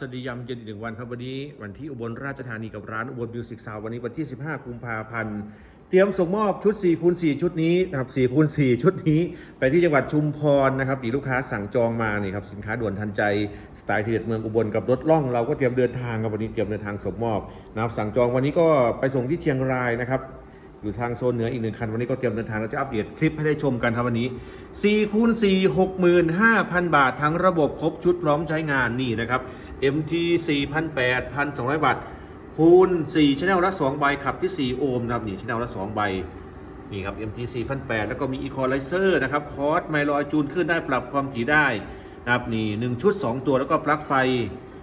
สดีย็นอีกหนึ่งวันครับวันนี้วันที่อุบลราชธานีกับร้านอุบลมิวสิกซาววันนี้วันที่ 15 กุมภาพันธ์ เตรียมส่งมอบชุด4คูณ4ชุดนี้นะครับ4คูณ4ชุดนี้ ไปที่จังหวัดชุมพรนะครับมีลูกค้าสั่งจองมานี่ครับสินค้าด่วนทันใจสไตล์ทีเด็ดเมืองอุบลกับรถล่อง เราก็เตรียมเดินทางครับวันนี้เตรียมเดินทางส่งมอบนะครับสั่งจองวันนี้ก็ไปส่งที่เชียงรายนะครับอยู่ทางโซนเหนืออีกหนึ่งคัน วันนี้ก็เตรียมเดินทางเราจะอัปเดตคลิปให้ได้ชมกันครับวันนี้4คูณ4 65,000 บาททั้งระบบครบชุดพร้อมใช้งานนี่นะครับ MT 4,800 1,200 บาท คูณ4ชแนลละ 2 ใบขับที่ 4 โอห์มนะครับนี่ชแนลละ 2 ใบ นี่ครับ MT 4,800 แล้วก็มี Equalizer นะครับ คอร์สไมลอยจูนขึ้นได้ปรับความถี่ได้นะครับนี่ 1 ชุด 2 ตัวแล้วก็ปลั๊กไฟ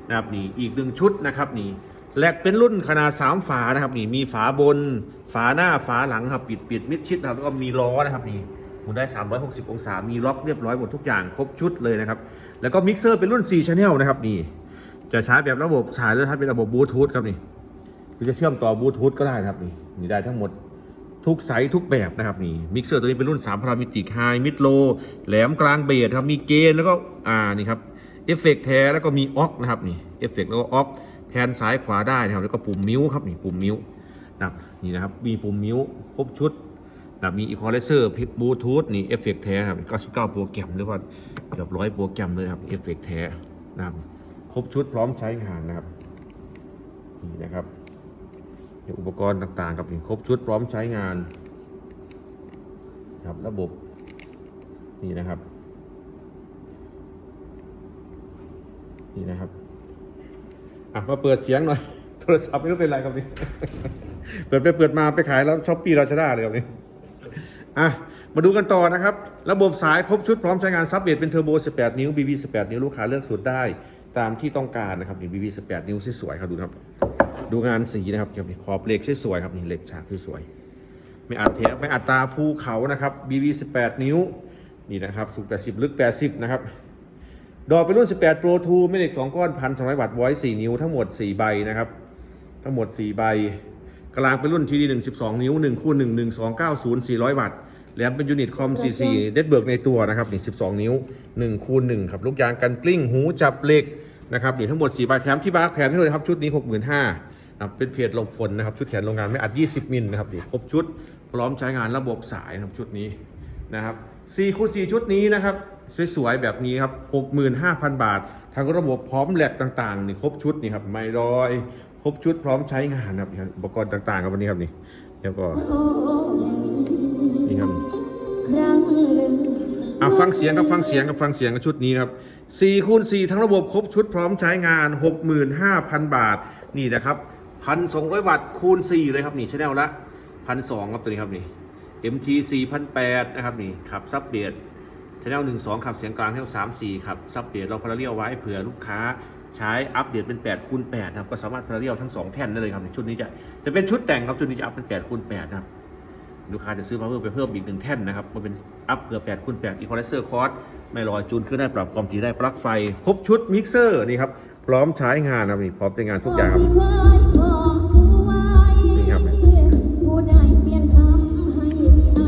นะครับนี่อีก 1 ชุดนะครับนี่แหลกเป็นรุ่นขนาด 3 ฝานะครับนี่มีฝาบน ฝาหน้าฝาหลังครับปิดปิดมิดชิดนะครับแล้วก็มีล้อนะครับนี่หมุนได้ 360 องศา มีล็อกเรียบร้อยหมดทุกอย่างครบชุดเลยนะครับ แล้วก็มิกเซอร์เป็นรุ่น 4 Channel นะครับนี่ จะใช้แบบระบบสายหรือถ้าเป็นระบบบลูทูธครับนี่หรือจะเชื่อมต่อบลูทูธก็ได้นะครับนี่นี่ได้ทั้งหมดทุกไซส์ทุกแบบนะครับนี่มิกเซอร์ตัวนี้เป็นรุ่น3พารามิติกไฮมิดโลแหลมกลางเบสครับมีเกณฑ์แล้วก็อ่านี่ครับเอฟเฟกแท้แล้วก็มีออกนะครับนี่เอฟเฟกแล้วก็ออกแทนซ้ายขวาได้นะครับแล้วก็ปุ่มมิวครับนี่ปุ่มมิวนะครับนี่นะครับมีปุ่มมิวครบชุดนะครับมีอีควอไลเซอร์พิบลูทูธนี่เอฟเฟกแท้ครับ99โปรแกรมหรือว่าเกือบร้อยโปรแกรมเลยครับเอฟเฟกแท้นะครับ รบชุดพร้อมใช้งานนะครับนี่นะครับอุปกรณ์ต่างๆ กับนี่ครบชุดพร้อมใช้งานครับระบบนี่นะครับนี่นะครับอะมาเปิดเสียงหน่อยโทรศัพท์ไม่รู้เป็นไรครับนี่เปิดไปเปิดมาไปขายแล้วช้อปปี้ราชดาเลยครับนี่อะมาดูกันต่อนะครับ ระบบสายครบชุดพร้อมใช้งานซับเบสเป็นเทอร์โบ 18 นิ้ว BB 18 นิ้ว ลูกค้าเลือกสูตรได้ ตามที่ต้องการนะครับนี่ BB 18นิ้วสวยๆครับดูนะครับ ดูงานสีนะครับครับขอบเหล็กสวยๆครับนี่เหล็กฉากที่สวยไม่อัดแทะไม่อัดตาภูเขานะครับ BB 18นิ้วนี่นะครับสูง80ลึก80นะครับดอกเป็นรุ่น 18 Pro 2ไม่เหล็ก 2 ก้อนพันสองร้อยวัตต์ไว้4นิ้ว ทั้งหมด 4 ใบนะครับ ทั้งหมด 4 ใบ กลางเป็นรุ่น TD 1 12 นิ้ว 1 คู่ 1 1 2 9 0 400 วัตต์แหลมเป็นยูนิตคอม CC เด็ดเบิร์กในตัวนะครับนี่12 นิ้ว 1 คูณ1ครับ ลูกยางกันกลิ้ง หูจับเหล็ก นะครับนี่ทั้งหมด4ใบแถมที่บาร์แขนให้เลยครับชุดนี้ 65,000นะครับเป็นเพจลมฝนนะครับชุดแขนโรงงานไม่อัด 20 มิลนะครับนี่ครบชุดพร้อมใช้งานระบบสายนะครับชุดนี้นะครับ4คูณ4ชุดนี้นะครับสวยๆแบบนี้ครับ 65,000 บาท ทั้งระบบพร้อมแหลกต่างๆนี่ครบชุดนี่ครับไม่รอย ครบชุดพร้อมใช้งานครับนี่ครับอุปกรณ์ต่างๆครับวันนี้ครับนี่แล้วก็นี่ครับครั้งหนึ่ง อะฟังเสียงครับฟังเสียงกับฟังเสียงกับชุดนี้ครับ4คูณ4ทั้งระบบครบชุดพร้อมใช้งาน 65,000 บาทนี่นะครับ1,200วัตต์คูณ 4 เลยครับนี่ชแนลละ1,200ครับตัวนี้ครับนี่ MT 4,800นะครับนี่ขับซับเบียดชแนล1 2ขับเสียงกลางชแนล3 4ขับซับเบียดเราพาราเรียลไว้เผื่อลูกค้าใช้อัปเดตเป็น8คูณ8นะครับก็สามารถพาราเรียลทั้ง 2 แท่นได้เลยครับนี่ชุดนี้จะจะเป็นชุดแต่งครับชุดนี้จะอัพเป็น8คูณ8นะครับ ลูกค้าจะซื้อ power ไปเพิ่มอีกหนึ่งแท่นนะครับมันเป็นอัพเผื่อ8คูณ8 equalizer cost ไม่ลอยจูนขึ้นได้ปรับความถี่ได้ปลั๊กไฟ ครบชุดมิกเซอร์นี่ครับพร้อมใช้งานนะครับนี่พร้อมใช้งานทุกอย่างครับนี่ครับ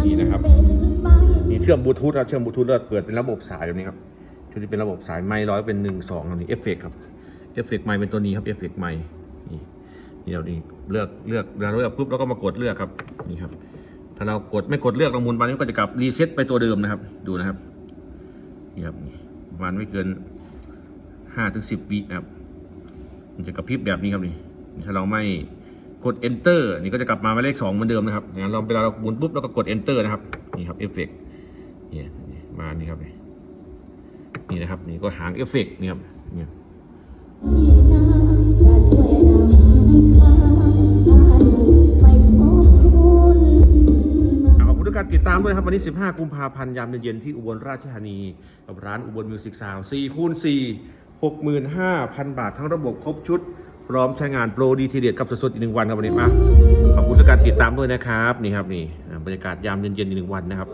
นี่นะครับมีเชื่อมบลูทูธครับเชื่อมบลูทูธแล้วเปิดเป็นระบบสายแบบนี้ครับชุดที่เป็นระบบสายไม้ร้อยเป็น1 2ครับนี่เอฟเฟกครับเอฟเฟกไม้เป็นตัวนี้ครับเอฟเฟกไม้นี่นี่เรานี่เลือกเลือกเราเลือกปุ๊บแล้วก็มากดเลือกครับนี่ครับ ถ้าเรากดไม่กดเลือกเราหมุนไปนี่ก็จะกลับรีเซ็ตไปตัวเดิมนะครับ ดูนะครับนี่ครับประมาณไม่เกินห้าถึงสิบวินะครับ มันจะกระพริบแบบนี้ครับนี่ถ้าเราไม่กด enter นี่ก็จะกลับมาหมายเลขสองเหมือนเดิมนะครับงั้นเราเวลาเราหมุนปุ๊บเราก็กด enter นะครับนี่ครับเอฟเฟกนี่นี่มานี่ครับนี่นะครับ นี่ก็หางเอฟเฟกนี่ครับนี่ย การติดตามด้วยครับ วันนี้ 15 กุมภาพันธ์ยามเย็นๆที่อุบลราชธานี กับร้านอุบลมิวสิกสาว4คูณ4 65,000 บาททั้งระบบครบชุด พร้อมใช้งานโปรดีทีเด็ดกับสดๆอีกหนึ่งวันครับวันนี้มาขอบคุณทุกการติดตามด้วยนะครับนี่ครับนี่บรรยากาศยามเย็นๆอีกหนึ่งวันนะครับ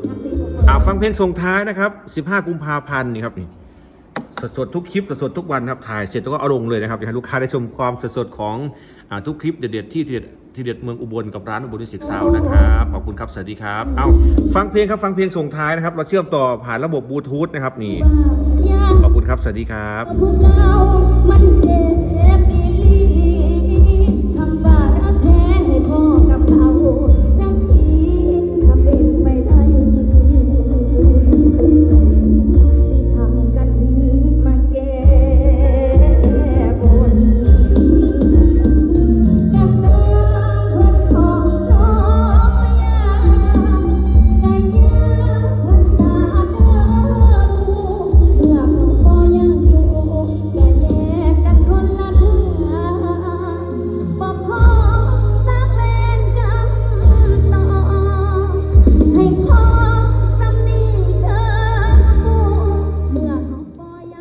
อะฟังเพลงส่งท้ายนะครับ 15 กุมภาพันธ์นี่ครับนี่ สดๆทุกคลิปสดๆทุกวันครับถ่ายเสร็จแล้วก็เอาลงเลยนะครับอยากให้ลูกค้าได้ชมความสดๆของอทุกคลิปเด็ดๆที่เด็ดที่เด็ดเมืองอุบลกับร้านอุบลนิสิกซาวนะครับขอบคุณครับสวัสดีครับเอาฟังเพลงครับฟังเพลงส่งท้ายนะครับ เราเชื่อมต่อผ่านระบบบลูทูธนะครับนี่ขอบคุณครับสวัสดีครับ